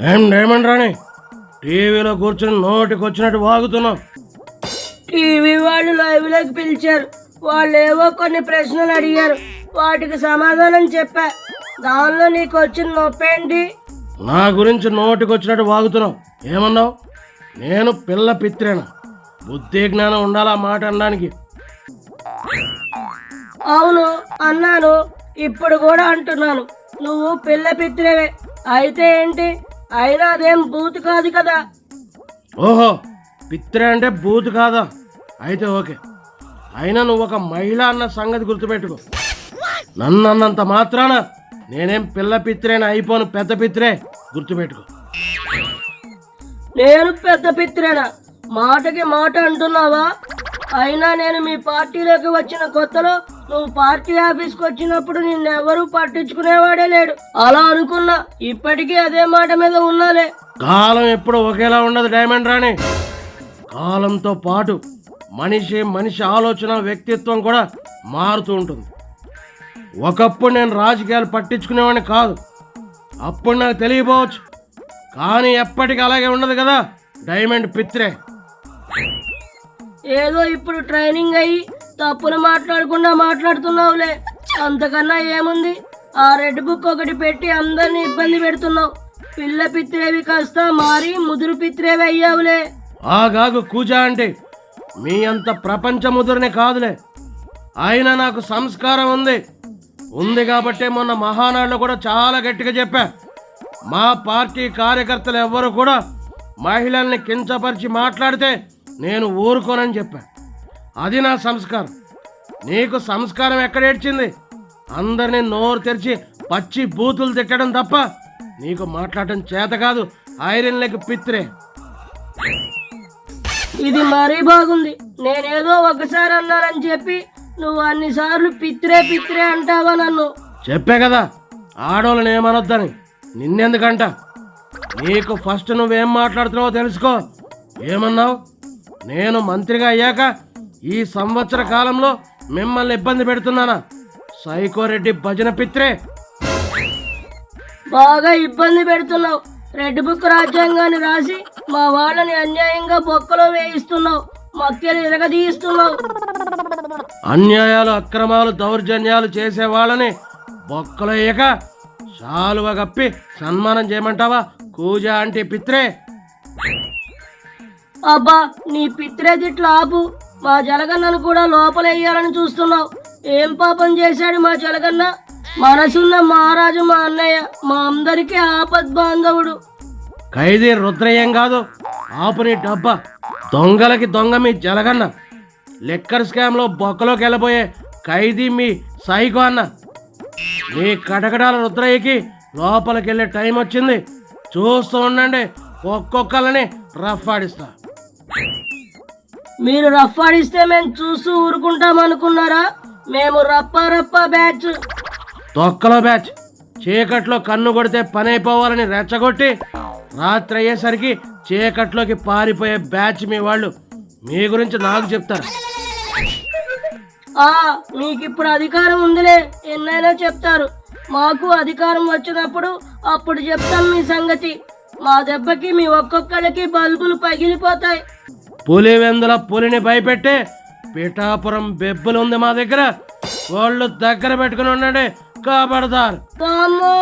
ఏం డైమండ్ రాణి? టీవీలో కూర్చుని నోటికి వచ్చినట్టు వాగుతున్నావు. టీవీ వాళ్ళు లైవ్లోకి పిలిచారు. వాళ్ళు ఏవో కొన్ని ప్రశ్నలు అడిగారు. వాటికి సమాధానం చెప్పా. దానిలో నీకు వచ్చిన నొప్పేంటి? నా గురించి నోటికి వచ్చినట్టు వాగుతున్నావు. ఏమన్నావు? నేను పిల్ల పిత్రేన? బుద్ధి జ్ఞానం ఉండాలా మాట అనడానికి? అవును అన్నాను. ఇప్పుడు కూడా అంటున్నాను. నువ్వు పిల్ల పిత్రేవే. అయితే ఏంటి? అయినా అదేం బూత్ కాదు కదా. ఓహో పిత్రే అంటే బూత్ కాదా? అయితే ఓకే. అయినా నువ్వు ఒక మహిళ అన్న సంగతి గుర్తుపెట్టుకో. నన్ను అన్నంత మాత్రాన నేనేం పిల్ల పిత్రేన అయిపోను పెద్ద పిత్రే గుర్తుపెట్టుకో. నేను పెద్ద పిత్రేనా? మాటకి మాట అంటున్నావా? అయినా నేను మీ పార్టీలోకి వచ్చిన కొత్తలో నువ్వు పార్టీ ఆఫీస్కి వచ్చినప్పుడు నిన్నెవరూ పట్టించుకునేవాడే లేడు. అలా అనుకున్నా ఇప్పటికీ అదే మాట మీద ఉన్నాలే. కాలం ఎప్పుడు ఒకేలా ఉండదు డైమండ్ రాణి. కాలంతో పాటు మనిషి మనిషి ఆలోచన వ్యక్తిత్వం కూడా మారుతూ ఉంటుంది. ఒకప్పుడు నేను రాజకీయాలు పట్టించుకునేవాడిని కాదు. అప్పుడు నాకు తెలియపోవచ్చు. కానీ ఎప్పటికీ అలాగే ఉండదు కదా డైమండ్ పిత్రే. ఏదో ఇప్పుడు ట్రైనింగ్ అయ్యి తప్పులు మాట్లాడకుండా మాట్లాడుతున్నావులే. అంతకన్నా ఏముంది? ఆ రెడ్ బుక్ ఒకటి పెట్టి అందరిని ఇబ్బంది పెడుతున్నావు. పిల్ల పిత్రేవి కాస్త మారి ముదురు పిత్రేవి అయ్యావులే. ఆగాగు కూజా అంటే మీ అంత ప్రపంచ ముదురునే కాదులే. ఆయన నాకు సంస్కారం ఉంది. ఉంది కాబట్టే మొన్న మహానాడులో కూడా చాలా గట్టిగా చెప్పా. మా పార్టీ కార్యకర్తలు ఎవ్వరు కూడా మహిళల్ని కించపరిచి మాట్లాడితే నేను ఊరుకోనని చెప్పాను అది నా సంస్కారం. నీకు సంస్కారం ఎక్కడేడ్చింది అందరినీ నోరు తెరిచి పచ్చి బూతులు తిట్టడం తప్ప నీకు మాట్లాడటం చేత కాదు ఐరన్ లెగ్ పిత్రే. ఇది మరీ బాగుంది. నేనేదో ఒకసారి అన్నానని చెప్పి నువ్వు అన్నిసార్లు పిత్రే పిత్రే అంటావా నన్ను? చెప్పే కదా ఆడోళ్ళని ఏమనొద్దని. నిన్నెందుకంట? నీకు ఫస్ట్ నువ్వేం మాట్లాడుతున్నావో తెలుసుకో. ఏమన్నావు? నేను మంత్రిగా అయ్యాక ఈ సంవత్సర కాలంలో మిమ్మల్ని ఇబ్బంది పెడుతున్నానా? సైకోరెడ్డి భజన పిత్రే. బాగా ఇబ్బంది పెడుతున్నావు. రెడ్ బుక్ రాజ్యాంగాన్ని రాసి మా వాళ్ళని అన్యాయంగా బొక్కలో వేయిస్తున్నావు. మక్కెలు ఇరగదీయిస్తున్నావు అన్యాయాలు అక్రమాలు దౌర్జన్యాలు చేసే వాళ్ళని బొక్కలయ్యక శాలువ కప్పి సన్మానం చేయమంటావా కూజ అంటే పిత్రే? అబ్బా నీ పిత్రే తిట్లు ఆపు. మా జలగన్నను కూడా లోపలేయాలని చూస్తున్నావు. ఏం పాపం చేశాడు మా జలగన్న? మనసున్న మహారాజు మా అన్నయ్య మా అందరికీ ఆపద్ బాంధవుడు ఖైదీ రుద్రయ్యం కాదు ఆపుని డబ్బా. దొంగలకి దొంగ మీ జలగన్న. లెక్కర్ స్కామ్లో బొక్కలోకి వెళ్ళబోయే ఖైదీ మీ సైకో అన్న. మీ కటకటాల రుద్రయ్యకి లోపలికి వెళ్ళే టైం వచ్చింది. చూస్తూ ఉండండి ఒక్కొక్కళ్ళని రఫ్ ఆడిస్తా. మీరు రఫ్ ఆడిస్తే మేము చూస్తూ ఊరుకుంటాం అనుకున్నారా? మేము రప్ప రప్ప బ్యాచ్. తొక్కలో బ్యాచ్. చీకట్లో కన్ను కొడితే పని అయిపోవాలని రెచ్చగొట్టి రాత్రి అయ్యేసరికి చీకట్లోకి పారిపోయే బ్యాచ్ మీ వాళ్ళు. మీ గురించి నాకు చెప్తారు. ఆ మీకు ఇప్పుడు అధికారం ఉందిలే ఎన్నైనా చెప్తారు. మాకు అధికారం వచ్చినప్పుడు అప్పుడు చెప్తాం మీ సంగతి. మా దెబ్బకి మీ ఒక్కొక్కళ్ళకి బల్బులు పగిలిపోతాయి. పులివెందుల పులిని భయపెట్టే పిఠాపురం బెబ్బులు ఉంది మా దగ్గర. వాళ్ళు దగ్గర పెట్టుకుని ఉండండి కాపాడతారు. వామ్మో